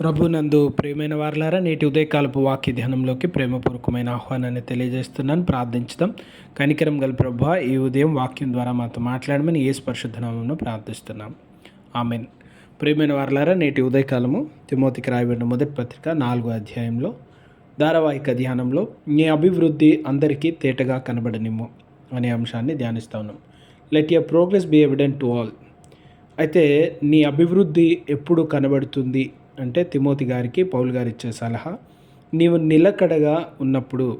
ప్రభునందు ప్రేమైన వారులారా నేటి ఉదయకాలపు వాక్య ధ్యానంలోకి ప్రేమపూర్వకమైన ఆహ్వానాన్ని తెలియజేస్తున్నాను. ప్రార్థించుదాం. కనికరం గల ప్రభు ఈ ఉదయం వాక్యం ద్వారా మాతో మాట్లాడమని ఏ స్పర్శుద్ధనామంలో ప్రార్థిస్తున్నాం. ఆమెన్. ప్రేమైన వారులారా నేటి ఉదయకాలము తిమోతికి రాయబడిన మొదటి పత్రిక నాలుగో అధ్యాయంలో ధారావాహిక ధ్యానంలో నీ అభివృద్ధి అందరికీ తేటగా కనబడనిమ్ము అనే అంశాన్ని ధ్యానిస్తా ఉన్నాం. Let your progress be evident to all అయితే నీ అభివృద్ధి ఎప్పుడు కనబడుతుంది? అంటే తిమోతి గారికి పౌల్ గారు ఇచ్చే సలహా నీవు నిలకడగా ఉన్నప్పుడు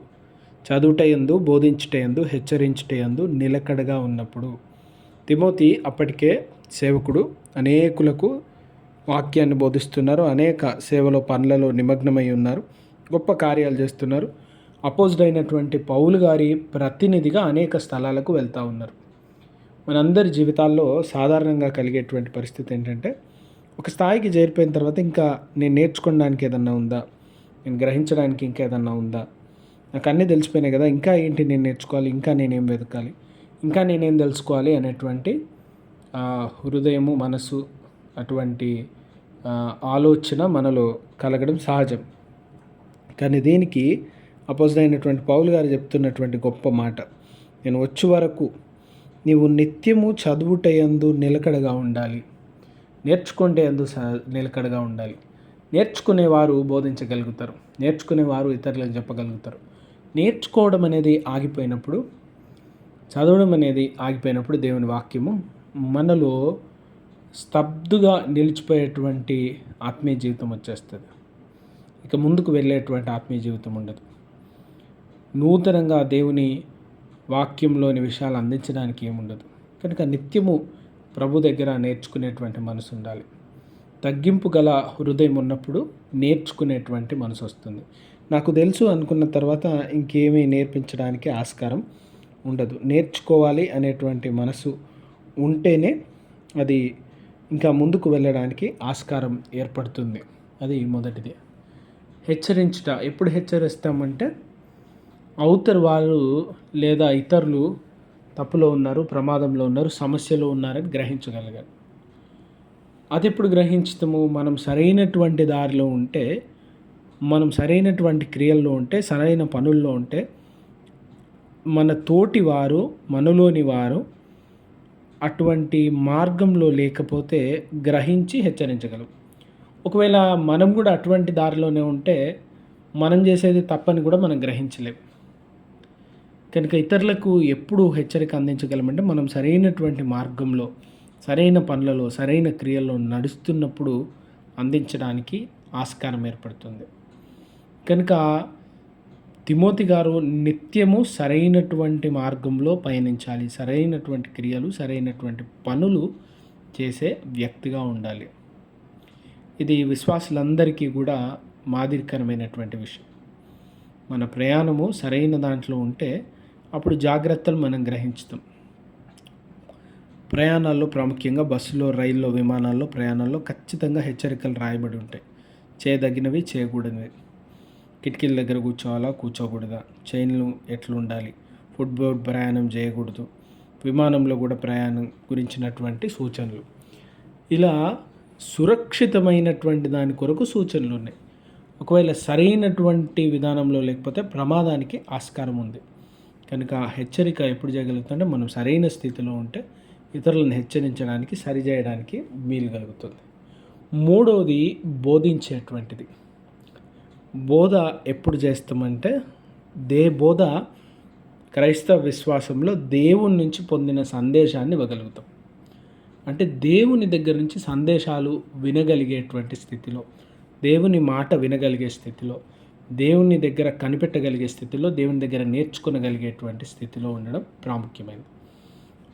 చదువుటయందు బోధించుటయందు హెచ్చరించుటయందు నిలకడగా ఉన్నప్పుడు. తిమోతి అప్పటికే సేవకుడు అనేకులకు వాక్యాన్ని బోధిస్తున్నారు అనేక సేవలో పనులలో నిమగ్నమై ఉన్నారు గొప్ప కార్యాలు చేస్తున్నారు. అపోజ్డ్ అయినటువంటి పౌలు గారి ప్రతినిధిగా అనేక స్థలాలకు వెళ్తూ ఉన్నారు. మనందరి జీవితాల్లో సాధారణంగా కలిగేటువంటి పరిస్థితి ఏంటంటే ఒక స్థాయికి చేరిపోయిన తర్వాత ఇంకా నేను నేర్చుకోవడానికి ఏదన్నా ఉందా? నేను గ్రహించడానికి ఇంకా ఏదన్నా ఉందా? నాకు అన్నీ తెలిసిపోయినాయి కదా ఇంకా ఏంటి నేను నేర్చుకోవాలి ఇంకా నేనేం వెతకాలి ఇంకా నేనేం తెలుసుకోవాలి అనేటువంటి హృదయము మనసు అటువంటి ఆలోచన మనలో కలగడం సహజం. కానీ దీనికి అపోజిట్ అయినటువంటి పౌలు గారు చెప్తున్నటువంటి గొప్ప మాట. నేను వచ్చే వరకు నీవు నిత్యము చదువుటయందు నిలకడగా ఉండాలి. నేర్చుకుంటే ఎందు నిలకడగా ఉండాలి. నేర్చుకునేవారు బోధించగలుగుతారు. నేర్చుకునేవారు ఇతరులకు చెప్పగలుగుతారు. నేర్చుకోవడం అనేది ఆగిపోయినప్పుడు చదవడం అనేది ఆగిపోయినప్పుడు దేవుని వాక్యము మనలో స్తబ్దుగా నిలిచిపోయేటువంటి ఆత్మీయ జీవితం వచ్చేస్తుంది. ఇక ముందుకు వెళ్ళేటువంటి ఆత్మీయ జీవితం ఉండదు. నూతనంగా దేవుని వాక్యంలోని విషయాలు అందించడానికి ఏముండదు. కనుక నిత్యము ప్రభు దగ్గర నేర్చుకునేటువంటి మనసు ఉండాలి. తగ్గింపు గల హృదయం ఉన్నప్పుడు నేర్చుకునేటువంటి మనసు వస్తుంది. నాకు తెలుసు అనుకున్న తర్వాత ఇంకేమీ నేర్పించడానికి ఆస్కారం ఉండదు. నేర్చుకోవాలి అనేటువంటి మనసు ఉంటేనే అది ఇంకా ముందుకు వెళ్ళడానికి ఆస్కారం ఏర్పడుతుంది. అది మొదటిది. హెచ్చరించుట. ఎప్పుడు హెచ్చరిస్తామంటే అవుతారు వాళ్ళు లేదా ఇతరులు తప్పులో ఉన్నారు ప్రమాదంలో ఉన్నారు సమస్యలో ఉన్నారని గ్రహించగలగాలి. అది ఎప్పుడు గ్రహించుతాము? మనం సరైనటువంటి దారిలో ఉంటే మనం సరైనటువంటి క్రియల్లో ఉంటే సరైన పనుల్లో ఉంటే మన తోటి వారు మనలోని వారు అటువంటి మార్గంలో లేకపోతే గ్రహించి హెచ్చరించగలం. ఒకవేళ మనం కూడా అటువంటి దారిలోనే ఉంటే మనం చేసేది తప్పని కూడా మనం గ్రహించలేం. కనుక ఇతరులకు ఎప్పుడు హెచ్చరిక అందించగలమంటే మనం సరైనటువంటి మార్గంలో సరైన పనులలో సరైన క్రియల్లో నడుస్తున్నప్పుడు అందించడానికి ఆస్కారం ఏర్పడుతుంది. కనుక తిమోతి గారు నిత్యము సరైనటువంటి మార్గంలో పయనించాలి. సరైనటువంటి క్రియలు సరైనటువంటి పనులు చేసే వ్యక్తిగా ఉండాలి. ఇది విశ్వాసులందరికీ కూడా మాదిరికరమైనటువంటి విషయం. మన ప్రయాణము సరైన దాంట్లో ఉంటే అప్పుడు జాగ్రత్తలు మనం గ్రహించుతాం. ప్రయాణాల్లో ప్రాముఖ్యంగా బస్సులో రైల్లో విమానాల్లో ప్రయాణాల్లో ఖచ్చితంగా హెచ్చరికలు రాయబడి ఉంటాయి. చేయదగినవి చేయకూడనివి. కిటికీల దగ్గర కూర్చోవాలా కూర్చోకూడదా? చైన్లు ఎట్లుండాలి? ఉండాలి ప్రయాణం చేయకూడదు. విమానంలో కూడా ప్రయాణం గురించినటువంటి సూచనలు. ఇలా సురక్షితమైనటువంటి దాని కొరకు సూచనలు ఉన్నాయి. ఒకవేళ సరైనటువంటి విధానంలో లేకపోతే ప్రమాదానికి ఆస్కారం ఉంది. కనుక హెచ్చరిక ఎప్పుడు చేయగలుగుతుంటే మనం సరైన స్థితిలో ఉంటే ఇతరులను హెచ్చరించడానికి సరిచేయడానికి వీలు కలుగుతుంది. మూడవది బోధించేటువంటిది. బోధ ఎప్పుడు చేస్తామంటే దే బోధ క్రైస్తవ విశ్వాసంలో దేవుని నుంచి పొందిన సందేశాన్ని ఇవ్వగలుగుతాం. అంటే దేవుని దగ్గర నుంచి సందేశాలు వినగలిగేటువంటి స్థితిలో దేవుని మాట వినగలిగే స్థితిలో దేవుని దగ్గర కనిపెట్టగలిగే స్థితిలో దేవుని దగ్గర నేర్చుకునగలిగేటువంటి స్థితిలో ఉండడం ప్రాముఖ్యమైనది.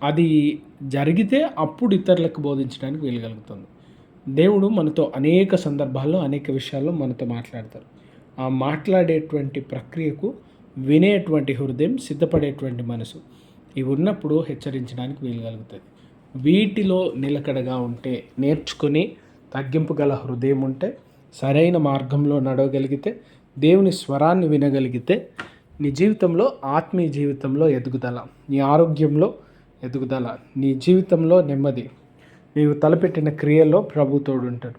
అది జరిగితే అప్పుడు ఇతరులకు బోధించడానికి వీలుగలుగుతుంది. దేవుడు మనతో అనేక సందర్భాల్లో అనేక విషయాల్లో మనతో మాట్లాడతారు. ఆ మాట్లాడేటువంటి ప్రక్రియకు వినేటువంటి హృదయం సిద్ధపడేటువంటి మనసు ఇవి ఉన్నప్పుడు హెచ్చరించడానికి వీలుగలుగుతుంది. వీటిలో నిలకడగా ఉంటే నేర్చుకుని తగ్గింపు గల హృదయం ఉంటే సరైన మార్గంలో నడవగలిగితే దేవుని స్వరాన్ని వినగలిగితే నీ జీవితంలో ఆత్మీయ జీవితంలో ఎదుగుదల నీ ఆరోగ్యంలో ఎదుగుదల నీ జీవితంలో నెమ్మది. నీవు తలపెట్టిన క్రియల్లో ప్రభుతోడు ఉంటాడు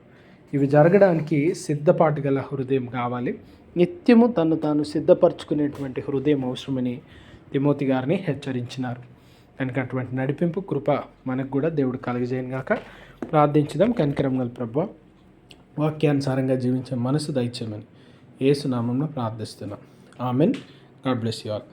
ఇవి జరగడానికి సిద్ధపాటు గల హృదయం కావాలి. నిత్యము తను తాను సిద్ధపరచుకునేటువంటి హృదయం అవసరమని తిమోతి గారిని హెచ్చరించినారు. కనుక అటువంటి నడిపింపు కృప మనకు కూడా దేవుడు కలగజేయను గాక. ప్రార్థించుదాం. కనికరం గల ప్రభు వాక్యానుసారంగా జీవించే మనసు దయచేయమని. ఏసునామంలో ప్రార్థిస్తున్నాం. Amen. God bless you all.